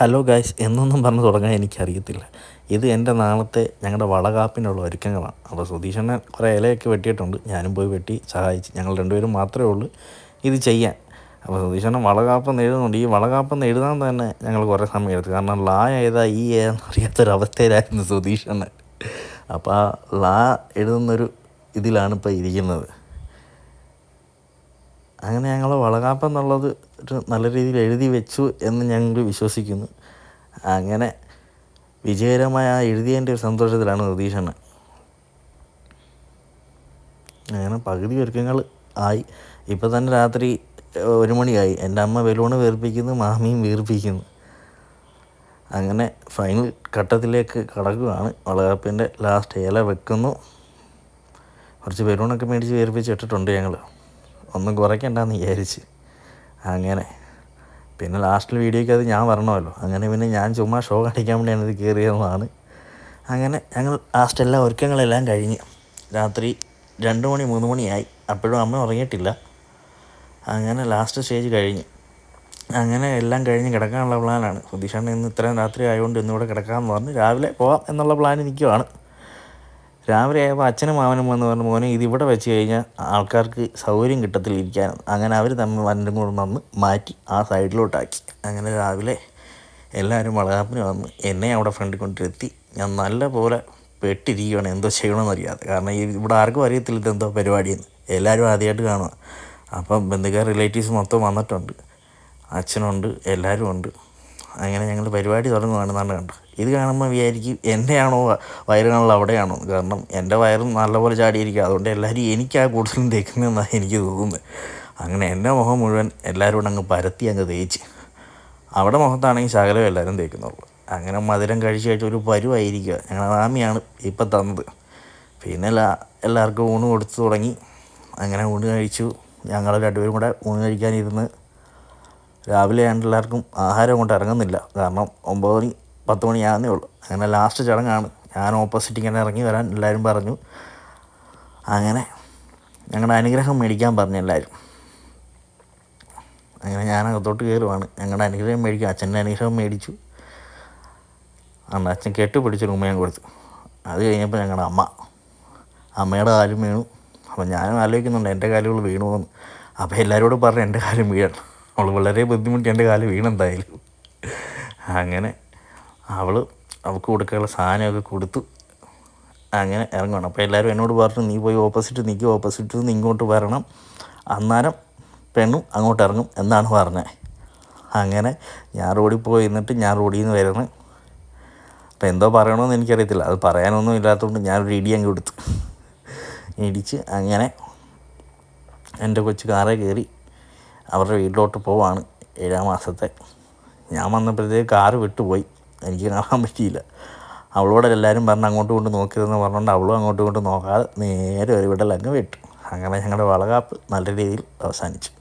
Hello guys എന്നൊന്നും പറഞ്ഞു തുടങ്ങാൻ എനിക്കറിയത്തില്ല. ഇത് എന്റെ നാളത്തെ ഞങ്ങളുടെ വളകാപ്പിനുള്ള ഒരുക്കങ്ങളാണ്. അപ്പോൾ സുധീഷനെ കുറേ ഇലയൊക്കെ വെട്ടിയിട്ടുണ്ട്. ഞാനും പോയി വെട്ടി സഹായിച്ച്. ഞങ്ങൾ രണ്ടുപേരും മാത്രമേ ഉള്ളൂ ഇത് ചെയ്യാൻ. അപ്പോൾ സുധീഷനെ വളകാപ്പെന്ന് എഴുതുന്നുണ്ട്. ഈ വളകാപ്പെന്ന് എഴുതാൻ തന്നെ ഞങ്ങൾ കുറേ സമയം എടുത്തു. കാരണം ലാ ഏതാ ഈ ഏതാന്ന് അറിയാത്തൊരവസ്ഥയിലായിരുന്നു സുധീഷന് അപ്പോൾ ആ ലാ എഴുതുന്നൊരു ഇതിലാണ് ഇപ്പോൾ ഇരിക്കുന്നത്. അങ്ങനെ ഞങ്ങൾ വളകാപ്പ് എന്നുള്ളത് ഒരു നല്ല രീതിയിൽ എഴുതി വെച്ചു എന്ന് ഞങ്ങൾ വിശ്വസിക്കുന്നു. അങ്ങനെ വിജയകരമായ ആ എഴുതിയതിന്റെ ഒരു സന്തോഷത്തിലാണ് നിതീഷണ് അങ്ങനെ പകുതി ഒരുക്കങ്ങൾ ആയി. ഇപ്പം തന്നെ രാത്രി ഒരു മണിയായി. എന്റെ അമ്മ ബലൂണ് വീർപ്പിക്കുന്നു മാമിയും വീർപ്പിക്കുന്നു. അങ്ങനെ ഫൈനൽ ഘട്ടത്തിലേക്ക് കടക്കുകയാണ്. വളകാപ്പിന്റെ ലാസ്റ്റ് ഇല വെക്കുന്നു. കുറച്ച് ബലൂണൊക്കെ മേടിച്ച് വീർപ്പിച്ച് ഇട്ടിട്ടുണ്ട് ഞങ്ങൾ. ഒന്നും കുറയ്ക്കണ്ടെന്ന് വിചാരിച്ച്. അങ്ങനെ. പിന്നെ ലാസ്റ്റിൽ വീഡിയോയ്ക്ക് അത് ഞാൻ വരണമല്ലോ. അങ്ങനെ പിന്നെ ഞാൻ ചുമ്മാ ഷോ കാണിക്കാൻ വേണ്ടിയാണ് ഇത് കയറിയതാണ് അങ്ങനെ ഞങ്ങൾ ലാസ്റ്റ് എല്ലാ ഒരുക്കങ്ങളെല്ലാം കഴിഞ്ഞ് രാത്രി രണ്ട് മണി മൂന്ന് മണിയായി അപ്പോഴും അമ്മ ഉറങ്ങിയിട്ടില്ല. അങ്ങനെ ലാസ്റ്റ് സ്റ്റേജ് കഴിഞ്ഞ്. അങ്ങനെ എല്ലാം കഴിഞ്ഞ് കിടക്കാനുള്ള പ്ലാനാണ് സുധീഷണ്ണ ഇന്ന് ഇത്രയും രാത്രി ആയതുകൊണ്ട് ഇന്നിവിടെ കിടക്കാമെന്ന് പറഞ്ഞ് രാവിലെ പോവാം എന്നുള്ള പ്ലാൻ നിൽക്കുവാണ് രാവിലെ ആയപ്പോൾ അച്ഛനും മാമനും വന്ന് പറഞ്ഞു മോനെ ഇതിവിടെ വെച്ച് കഴിഞ്ഞാൽ ആൾക്കാർക്ക് സൗകര്യം കിട്ടത്തില്ല ഇരിക്കാൻ അങ്ങനെ അവർ തമ്മിൽ വന്നും കൂടെ വന്ന് മാറ്റി ആ സൈഡിലോട്ടാക്കി. അങ്ങനെ രാവിലെ എല്ലാവരും വളകാപ്പിന് വന്ന് എന്നെ അവിടെ ഫ്രണ്ടിൽ കൊണ്ടിരുത്തി. ഞാൻ നല്ല പോലെ പെട്ടിരിക്കുകയാണ് എന്തോ ചെയ്യണമെന്ന് അറിയാതെ. കാരണം ഈ ഇവിടെ ആർക്കും അറിയത്തില്ല ഇതെന്തോ പരിപാടിയെന്ന്. എല്ലാവരും ആദ്യമായിട്ട് കാണുക അപ്പം ബന്ധുക്കാർ റിലേറ്റീവ്സ് മൊത്തം വന്നിട്ടുണ്ട്. അച്ഛനുണ്ട് എല്ലാവരും ഉണ്ട്. അങ്ങനെ ഞങ്ങൾ പരിപാടി തുടങ്ങുകയാണെന്നാണ് കണ്ടത്. ഇത് കാണുമ്പോൾ വിചാരിക്കും എന്റെയാണോ വയറുകളിൽ അവിടെയാണോ? കാരണം എന്റെ വയറും നല്ലപോലെ ചാടിയിരിക്കുക അതുകൊണ്ട് എല്ലാവരും എനിക്കാ കൂടുതലും തേക്കുന്നതെന്നാണ് എനിക്ക് തോന്നുന്നത്. അങ്ങനെ എന്റെ മുഖം മുഴുവൻ എല്ലാവരും അങ്ങ് പരത്തി അങ്ങ് തേച്ച്. അവിടെ മുഖത്താണെങ്കിൽ ശകലം എല്ലാവരും തേക്കുന്നുള്ളൂ. അങ്ങനെ മധുരം കഴിച്ച് കഴിച്ച് ഒരു പരുവായിരിക്കുക. ഞങ്ങളുടെ മാമിയാണ് ഇപ്പം തന്നത്. പിന്നെ എല്ലാ എല്ലാവർക്കും ഊണ് കൊടുത്തു തുടങ്ങി. അങ്ങനെ ഊണ് കഴിച്ചു. ഞങ്ങൾ രണ്ടുപേരും കൂടെ ഊണ് കഴിക്കാനിരുന്ന് രാവിലെ ആണ്ട് എല്ലാവർക്കും ആഹാരം കൊണ്ട് ഇറങ്ങുന്നില്ല. കാരണം ഒമ്പത് മണി പത്ത് മണിയാകുന്നേ ഉള്ളൂ. അങ്ങനെ ലാസ്റ്റ് ചടങ്ങാണ്. ഞാൻ ഓപ്പോസിറ്റ് ഇങ്ങനെ ഇറങ്ങി വരാൻ എല്ലാവരും പറഞ്ഞു. അങ്ങനെ ഞങ്ങളുടെ അനുഗ്രഹം മേടിക്കാൻ പറഞ്ഞു എല്ലാവരും. അങ്ങനെ ഞാൻ അകത്തോട്ട് കയറുവാണ് ഞങ്ങളുടെ അനുഗ്രഹം മേടിക്കും. അച്ഛന്റെ അനുഗ്രഹം മേടിച്ചു. അന്ന് അച്ഛൻ കെട്ടി റൂമ് ഞാൻ കൊടുത്തു. അത് കഴിഞ്ഞപ്പോൾ ഞങ്ങളുടെ അമ്മ അമ്മയുടെ കാലും വീണു. അപ്പം ഞാനും ആലോചിക്കുന്നുണ്ട് എന്റെ കാലുകൾ വീണു എന്ന് അപ്പോൾ എല്ലാവരോടും പറഞ്ഞു എന്റെ കാലും വീഴണം. അവൾ വളരെ ബുദ്ധിമുട്ടി എന്റെ കാൽ വീണെന്തായാലും. അങ്ങനെ അവൾ അവൾക്ക് കൊടുക്കാനുള്ള സാധനമൊക്കെ കൊടുത്തു. അങ്ങനെ ഇറങ്ങണം അപ്പോൾ എല്ലാവരും എന്നോട് പറഞ്ഞു നീ പോയി ഓപ്പോസിറ്റ് നിൽക്കും ഓപ്പോസിറ്റ് നിന്ന് ഇങ്ങോട്ട് വരണം. അന്നേരം പെണ്ണും അങ്ങോട്ട് ഇറങ്ങും എന്നാണ് പറഞ്ഞത് അങ്ങനെ ഞാൻ റോഡിൽ പോയി നിന്നിട്ട് ഞാൻ റോഡിൽ നിന്ന് വരണം അപ്പോൾ എന്തോ പറയണമെന്ന് എനിക്കറിയത്തില്ല. അത് പറയാനൊന്നും ഇല്ലാത്തതുകൊണ്ട് ഞാനൊരു ഇടി അങ്ങ് കൊടുത്തു ഇടിച്ച് അങ്ങനെ എന്റെ കൊച്ചു കാറേ കയറി അവരുടെ വീട്ടിലോട്ട് പോവാണ് ഏഴാം മാസത്തെ. ഞാൻ വന്നപ്പോഴത്തേക്ക് കാറ് വിട്ടുപോയി. എനിക്ക് കാണാൻ പറ്റിയില്ല. അവളോട് എല്ലാവരും പറഞ്ഞ് അങ്ങോട്ട് കൊണ്ട് നോക്കിയതെന്ന് പറഞ്ഞുകൊണ്ട് അവളും അങ്ങോട്ട് കൊണ്ട് നോക്കാതെ നേരെ ഒരു വിടൽ അങ്ങ് വിട്ടു. അങ്ങനെ ഞങ്ങളുടെ വളകാപ്പ് നല്ല രീതിയിൽ അവസാനിച്ചു.